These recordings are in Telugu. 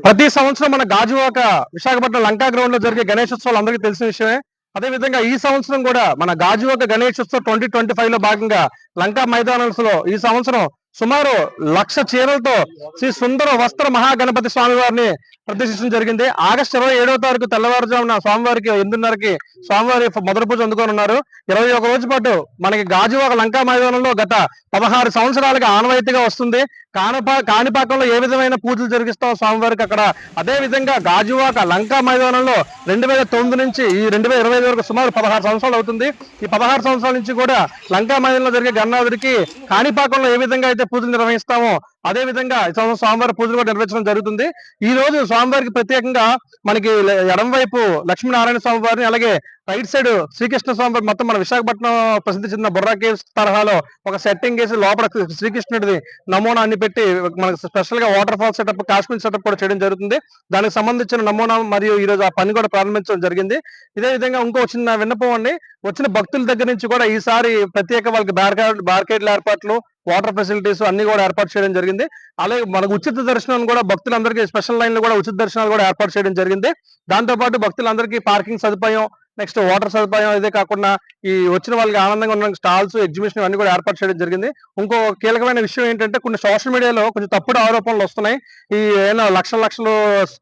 ప్రతి సంవత్సరం మన గాజువాక విశాఖపట్నం లంకా గ్రౌండ్లో జరిగే గణేశోత్సవాలు అందరికీ తెలిసిన విషయమే. అదే విధంగా ఈ సంవత్సరం కూడా మన గాజువాక గణేశోత్సవం ట్వంటీ ట్వంటీ ఫైవ్లో భాగంగా లంకా మైదానంలో ఈ సంవత్సరం సుమారు లక్ష చీరలతో శ్రీ సుందర వస్త్ర మహాగణపతి స్వామి వారిని ప్రదర్శించడం జరిగింది. ఆగస్టు ఇరవై ఏడవ తారీఖు తెల్లవారుజామున స్వామివారికి ఎనిమిదిన్నరకి స్వామివారి మొదటి పూజ అందుకోనున్నారు ఇరవై ఒక రోజు పాటు మనకి గాజువాక లంకా మైదానంలో గత పదహారు సంవత్సరాలుగా ఆనవాయితీగా వస్తుంది. కానపా కాణిపాకంలో ఏ విధమైన పూజలు జరిగిస్తాం స్వామివారికి అక్కడ? అదే విధంగా గాజువాక లంకా మైదానంలో రెండు వేల తొమ్మిది నుంచి ఈ రెండు వేల ఇరవై వరకు సుమారు పదహారు సంవత్సరాలు అవుతుంది. ఈ పదహారు సంవత్సరాల నుంచి కూడా లంకా మైదానంలో జరిగే గన్నాథుడికి కాణిపాకంలో ఏ విధంగా అయితే పూజలు నిర్వహిస్తామో అదే విధంగా ఈ సంవత్సరం స్వామివారి పూజలు కూడా నిర్వహించడం జరుగుతుంది. ఈ రోజు స్వామివారికి ప్రత్యేకంగా మనకి ఎడం వైపు లక్ష్మీనారాయణ స్వామి వారిని అలాగే రైట్ సైడ్ శ్రీకృష్ణ స్వామి వారి మొత్తం మన విశాఖపట్నం ప్రసిద్ధి చెందిన బుర్రా కేవ్స్ తరహాలో ఒక సెట్టింగ్ వేసి లోపల శ్రీకృష్ణుడిది నమూనా అన్ని పెట్టి మనకు స్పెషల్గా waterfall setup Kashmir setup కూడా చేయడం జరుగుతుంది. దానికి సంబంధించిన నమూనా మరియు ఈ రోజు ఆ పని కూడా ప్రారంభించడం జరిగింది. ఇదే విధంగా ఇంకో చిన్న విన్నపం అండి. వచ్చిన భక్తుల దగ్గర నుంచి కూడా ఈసారి ప్రత్యేక వాళ్ళకి బార్కాడ్ బార్కేడ్ల ఏర్పాట్లు వాటర్ ఫెసిలిటీస్ అన్ని కూడా ఏర్పాటు చేయడం జరిగింది. అలాగే మనకు ఉచిత దర్శనం కూడా భక్తులందరికీ స్పెషల్ లైన్లు కూడా ఉచిత దర్శనాలు కూడా ఏర్పాటు చేయడం జరిగింది. దాంతో పాటు భక్తులందరికీ పార్కింగ్ సదుపాయం నెక్స్ట్ వాటర్ సదుపాయం ఇదే కాకుండా ఈ వచ్చిన వాళ్ళకి ఆనందంగా ఉన్న స్టాల్స్ ఎగ్జిబిషన్ ఇవన్నీ కూడా ఏర్పాటు చేయడం జరిగింది. ఇంకో కీలకమైన విషయం ఏంటంటే కొన్ని సోషల్ మీడియాలో కొంచెం తప్పుడు ఆరోపణలు వస్తున్నాయి. ఈ ఏమైనా లక్షల లక్షలు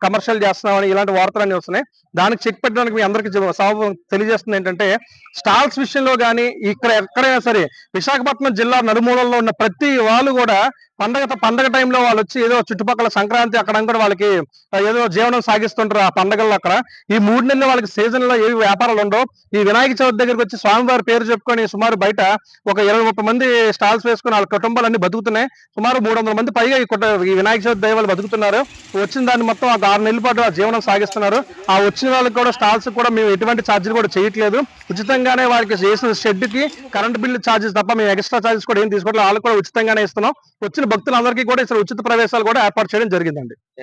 కమర్షియల్ చేస్తున్నామని ఇలాంటి వార్తలు అన్ని వస్తున్నాయి. దానికి చెక్ పెట్టడానికి మీ అందరికి సభ తెలియజేస్తుంది ఏంటంటే స్టాల్స్ విషయంలో కానీ ఇక్కడ ఎక్కడైనా సరే విశాఖపట్నం జిల్లా నలుమూలల్లో ఉన్న ప్రతి వాళ్ళు కూడా పండగ పండగ టైంలో వాళ్ళు వచ్చి ఏదో చుట్టుపక్కల సంక్రాంతి అక్కడ కూడా వాళ్ళకి ఏదో జీవనం సాగిస్తుంటారు ఆ పండగల్లో అక్కడ. ఈ మూడు నెలలు వాళ్ళకి సీజన్లో ఏవి వ్యాపారాలు ఉండవు. ఈ వినాయక చవితి దగ్గరికి వచ్చి స్వామివారి పేరు చెప్పుకొని సుమారు బయట ఒక ఇరవై ముప్పై మంది స్టాల్స్ వేసుకుని వాళ్ళ కుటుంబాలు అన్ని బతుకుతున్నాయి. సుమారు మూడు వందల మంది పైగా ఈ ఈ వినాయక చవితి దైవాలు బతుకుతున్నారు. వచ్చిన దాన్ని మొత్తం ఒక ఆరు నెలల పాటు ఆ జీవనం సాగిస్తున్నారు. ఆ వచ్చిన వాళ్ళకి కూడా స్టాల్స్ కూడా మేము ఎటువంటి ఛార్జీలు కూడా చేయట్లేదు. ఉచితంగానే వాళ్ళకి చేసిన షెడ్కి కరెంట్ బిల్లు ఛార్జెస్ తప్ప మేము ఎక్స్ట్రా ఛార్జెస్ కూడా ఏం తీసుకోవట్లేదు. వాళ్ళకి కూడా ఉచితంగానే ఇస్తున్నాం. వచ్చిన భక్తులందరికీ కూడా ఇక్కడ ఉచిత ప్రవేశాలు కూడా ఏర్పాటు చేయడం జరిగిందండి.